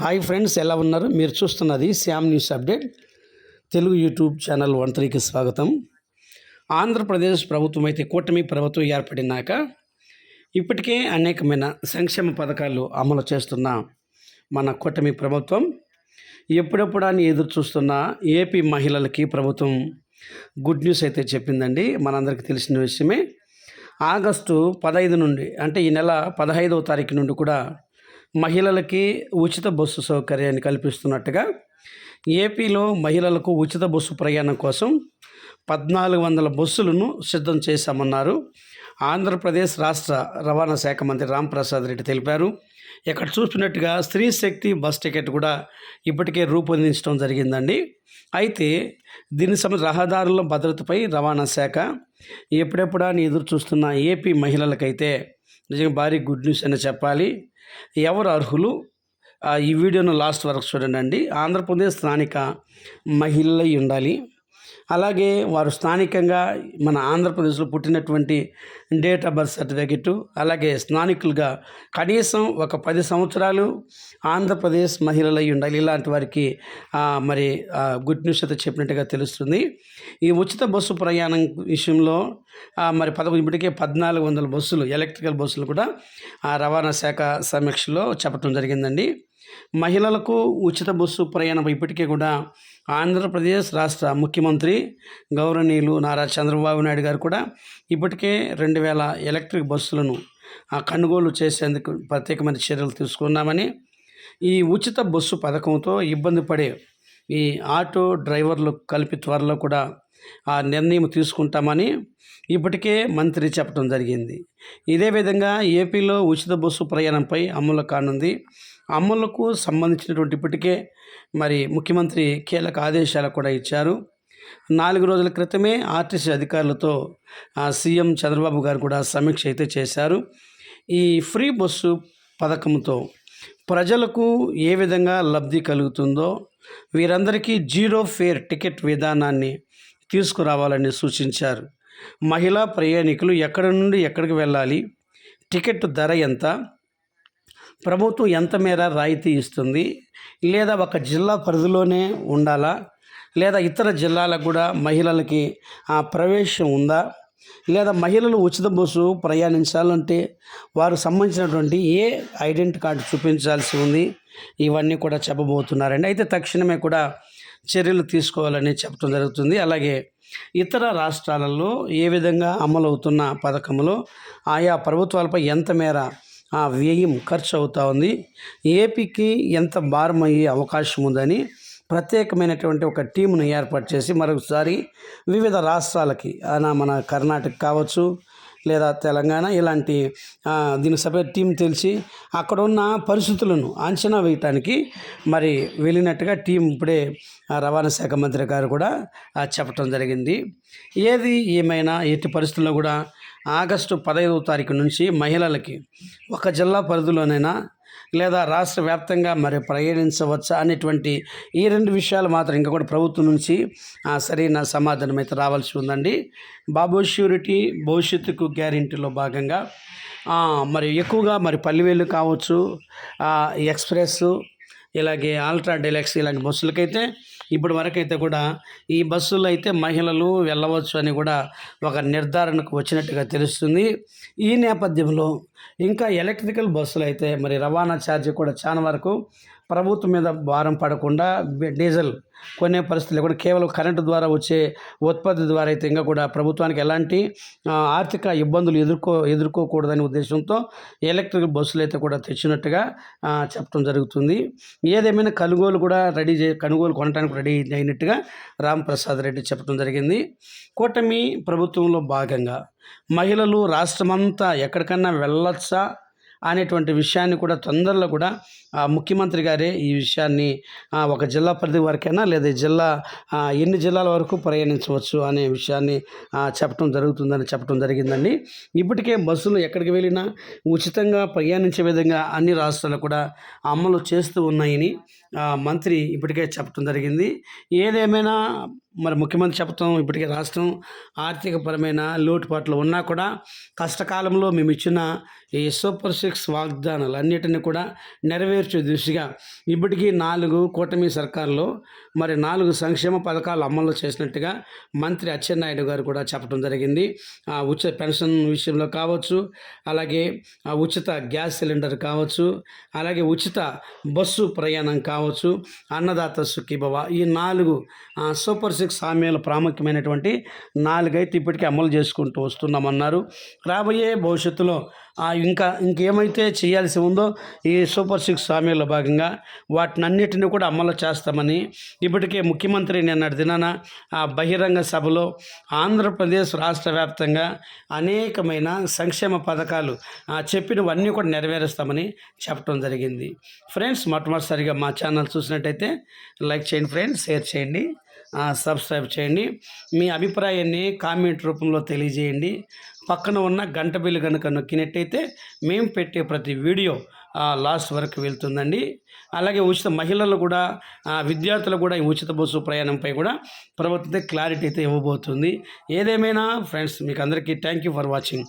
Hi friends ఎలా ఉన్నారు? మీరు చూస్తున్నది Shyam news update. Telugu YouTube channel one త్రీకి స్వాగతం. ఆంధ్రప్రదేశ్ ప్రభుత్వం అయితే కూటమి ప్రభుత్వం ఏర్పడినాక ఇప్పటికే అనేకమైన సంక్షేమ పథకాలు అమలు చేస్తున్న మన కూటమి ప్రభుత్వం. ఎప్పుడెప్పుడా అని ఎదురు చూస్తున్న ఏపీ మహిళలకి ప్రభుత్వం గుడ్ న్యూస్ అయితే చెప్పిందండి. మనందరికీ తెలిసిన విషయమే. ఆగస్టు పదహైదు నుండి అంటే ఈ నెల పదహైదవ తారీఖు నుండి కూడా మహిళలకి ఉచిత బస్సు సౌకర్యాన్ని కల్పిస్తున్నట్టుగా ఏపీలో మహిళలకు ఉచిత బస్సు ప్రయాణం కోసం పద్నాలుగు వందల బస్సులను సిద్ధం చేశామన్నారు. ఆంధ్రప్రదేశ్ రాష్ట్ర రవాణా శాఖ మంత్రి రాంప్రసాద్ రెడ్డి తెలిపారు. ఇక్కడ చూస్తున్నట్టుగా స్త్రీ శక్తి బస్ టికెట్ కూడా ఇప్పటికే రూపొందించడం జరిగిందండి. అయితే దీని సమ రహదారుల భద్రతపై రవాణా శాఖ ఎప్పుడెప్పుడా ఎదురు చూస్తున్న ఏపీ మహిళలకైతే నిజంగా భారీ గుడ్ న్యూస్ అని చెప్పాలి. ఎవరు అర్హులు? ఆ, ఈ వీడియోను లాస్ట్ వరకు చూడండి. ఆంధ్రప్రదేశ్ స్థానిక మహిళలై ఉండాలి. అలాగే వారు స్థానికంగా మన ఆంధ్రప్రదేశ్లో పుట్టినటువంటి డేట్ ఆఫ్ బర్త్ సర్టిఫికెట్ అలాగే స్థానికులుగా కనీసం ఒక పది సంవత్సరాలు ఆంధ్రప్రదేశ్ మహిళలై ఉండాలి. ఇలాంటి వారికి మరి గుడ్ న్యూస్ అయితే చెప్పినట్టుగా తెలుస్తుంది. ఈ ఉచిత బస్సు ప్రయాణం విషయంలో మరి పదకొండు ఇప్పటికే పద్నాలుగు వందల బస్సులు ఎలక్ట్రికల్ బస్సులు కూడా ఆ రవాణా శాఖ సమీక్షలో చెప్పడం జరిగిందండి. మహిళలకు ఉచిత బస్సు ప్రయాణం ఇప్పటికే కూడా ఆంధ్రప్రదేశ్ రాష్ట్ర ముఖ్యమంత్రి గౌరవనీయులు నారా చంద్రబాబు నాయుడు గారు కూడా ఇప్పటికే రెండు వేల ఎలక్ట్రిక్ బస్సులను ఆ, కొనుగోలు చేసేందుకు ప్రత్యేకమైన చర్యలు తీసుకున్నామని ఈ ఉచిత బస్సు పథకంతో ఇబ్బంది పడే ఈ ఆటో డ్రైవర్లు కలిపి త్వరలో కూడా ఆ నిర్ణయం తీసుకుంటామని ఇప్పటికే మంత్రి చెప్పడం జరిగింది. ఇదే విధంగా ఏపీలో ఉచిత బస్సు ప్రయాణంపై అమలు కానుంది. అమలుకు సంబంధించినటువంటి ఇప్పటికే మరి ముఖ్యమంత్రి కీలక ఆదేశాలు కూడా ఇచ్చారు. నాలుగు రోజుల క్రితమే ఆర్టీసీ అధికారులతో సీఎం చంద్రబాబు గారు కూడా సమీక్ష అయితే చేశారు. ఈ ఫ్రీ బస్సు పథకంతో ప్రజలకు ఏ విధంగా లబ్ధి కలుగుతుందో వీరందరికీ జీరో ఫేర్ టికెట్ విధానాన్ని తీసుకురావాలని సూచించారు. మహిళా ప్రయాణికులు ఎక్కడి నుండి ఎక్కడికి వెళ్ళాలి? టికెట్ ధర ఎంత? ప్రభుత్వం ఎంత మేర రాయితీ ఇస్తుంది? లేదా ఒక జిల్లా పరిధిలోనే ఉండాలా? లేదా ఇతర జిల్లాలకు కూడా మహిళలకి ఆ ప్రవేశం ఉందా? లేదా మహిళలు ఉచిత బస్సు ప్రయాణించాలంటే వారు సంబంధించినటువంటి ఏ ఐడెంటి కార్డు చూపించాల్సి ఉంది? ఇవన్నీ కూడా చెప్పబోతున్నారండి. అయితే తక్షణమే కూడా చర్యలు తీసుకోవాలని చెప్పడం జరుగుతుంది. అలాగే ఇతర రాష్ట్రాలలో ఏ విధంగా అమలవుతున్న పథకంలో ఆయా ప్రభుత్వాలపై ఎంత మేర ఆ వ్యయం ఖర్చు అవుతా ఉంది ఏపీకి ఎంత భారం అయ్యే అవకాశం ఉందని ప్రత్యేకమైనటువంటి ఒక టీమును ఏర్పాటు చేసి మరొకసారి వివిధ రాష్ట్రాలకి మన కర్ణాటక కావచ్చు లేదా తెలంగాణ ఇలాంటి దీని సపరేట్ టీం తెలిసి అక్కడ ఉన్న పరిస్థితులను అంచనా వేయటానికి మరి వెళ్ళినట్టుగా టీం ఇప్పుడే రవాణా శాఖ మంత్రి గారు కూడా చెప్పడం జరిగింది. ఏది ఏమైనా ఎట్టి పరిస్థితుల్లో కూడా ఆగస్టు పదహైదవ తారీఖు నుంచి మహిళలకి ఒక జిల్లా పరిధిలోనైనా లేదా రాష్ట్ర వ్యాప్తంగా మరి ప్రయాణించవచ్చా అనేటువంటి ఈ రెండు విషయాలు మాత్రం ఇంకా కూడా ప్రభుత్వం నుంచి సరైన సమాధానం అయితే రావాల్సి ఉందండి. బాబు ష్యూరిటీ భవిష్యత్తుకు గ్యారెంటీలో భాగంగా మరి ఎక్కువగా మరి పల్లివేలు కావచ్చు ఎక్స్ప్రెస్ ఇలాగే ఆల్ట్రా డెలెక్స్ ఇలాంటి బస్సులకైతే ఇప్పటి వరకు అయితే కూడా ఈ బస్సులు అయితే మహిళలు వెళ్ళవచ్చు అని కూడా ఒక నిర్ధారణకు వచ్చినట్టుగా తెలుస్తుంది. ఈ నేపథ్యంలో ఇంకా ఎలక్ట్రికల్ బస్సులు అయితే మరి రవాణా ఛార్జీ కూడా చాలా వరకు ప్రభుత్వం మీద భారం పడకుండా డీజిల్ కొనే పరిస్థితులు కూడా కేవలం కరెంటు ద్వారా వచ్చే ఉత్పత్తి ద్వారా అయితే ఇంకా కూడా ప్రభుత్వానికి ఎలాంటి ఆర్థిక ఇబ్బందులు ఎదుర్కో ఎదుర్కోకూడదనే ఉద్దేశంతో ఎలక్ట్రిక్ బస్సులు అయితే కూడా తెచ్చినట్టుగా చెప్పడం జరుగుతుంది. ఏదేమైనా కొనుగోలు కూడా రెడీ చే కొనుగోలు కొనడానికి రెడీ అయినట్టుగా రామప్రసాద్ రెడ్డి చెప్పడం జరిగింది. కూటమి ప్రభుత్వంలో భాగంగా మహిళలు రాష్ట్రమంతా ఎక్కడికన్నా వెళ్ళొచ్చా? అనేటువంటి విషయాన్ని కూడా తొందరలో కూడా ముఖ్యమంత్రి గారే ఈ విషయాన్ని ఒక జిల్లా పరిధి వరకైనా లేదా జిల్లా ఎన్ని జిల్లాల వరకు ప్రయాణించవచ్చు అనే విషయాన్ని చెప్పడం జరుగుతుందని చెప్పడం జరిగిందండి. ఇప్పటికే బస్సులు ఎక్కడికి వెళ్ళినా ఉచితంగా ప్రయాణించే విధంగా అన్ని రాష్ట్రాలు కూడా అమలు చేస్తూ ఉన్నాయని మంత్రి ఇప్పటికే చెప్పడం జరిగింది. ఏదేమైనా మరి ముఖ్యమంత్రి చెప్తాం ఇప్పటికే రాష్ట్రం ఆర్థికపరమైన లోటుపాట్లు ఉన్నా కూడా కష్టకాలంలో మేము ఇచ్చిన ఈ సూపర్ సిక్స్ వాగ్దానాలు అన్నిటిని కూడా నెరవేర్చే దిశగా ఇప్పటికీ నాలుగు కూటమి సర్కారులో మరి నాలుగు సంక్షేమ పథకాలు అమలు చేసినట్టుగా మంత్రి అచ్చెన్నాయుడు గారు కూడా చెప్పడం జరిగింది. ఆ ఉచిత పెన్షన్ విషయంలో కావచ్చు అలాగే ఆ ఉచిత గ్యాస్ సిలిండర్ కావచ్చు అలాగే ఉచిత బస్సు ప్రయాణం కావచ్చు అన్నదాత సుఖీభవ ఈ నాలుగు సూపర్ సిక్స్ హామీల ప్రాముఖ్యమైనటువంటి నాలుగైతే ఇప్పటికే అమలు చేసుకుంటూ వస్తున్నామన్నారు. రాబోయే భవిష్యత్తులో ఇంకా ఇంకేమైతే చేయాల్సి ఉందో ఈ సూపర్ సిక్స్ హామీల్లో భాగంగా వాటిని అన్నిటిని కూడా అమలు చేస్తామని ఇప్పటికే ముఖ్యమంత్రి నిన్నటి దినాన ఆ బహిరంగ సభలో ఆంధ్రప్రదేశ్ రాష్ట్ర వ్యాప్తంగా అనేకమైన సంక్షేమ పథకాలు చెప్పినవన్నీ కూడా నెరవేరుస్తామని చెప్పడం జరిగింది. ఫ్రెండ్స్ మొట్టమొదటిసారిగా మా ఛానల్ చూసినట్టయితే లైక్ చేయండి ఫ్రెండ్స్ షేర్ చేయండి. సబ్స్క్రైబ్ చేయండి. మీ అభిప్రాయాన్ని కామెంట్ రూపంలో తెలియజేయండి. పక్కన ఉన్న గంట బిల్లు కనుక నొక్కినట్టయితే మేము పెట్టే ప్రతి వీడియో లాస్ట్ వరకు వెళ్తుందండి. అలాగే ఉచిత మహిళలు కూడా విద్యార్థులు కూడా ఈ ఉచిత బస్సు ప్రయాణంపై కూడా ప్రభుత్వం క్లారిటీ అయితే ఇవ్వబోతుంది. ఏదేమైనా ఫ్రెండ్స్ మీకు అందరికీ థ్యాంక్ యూ ఫర్ వాచింగ్.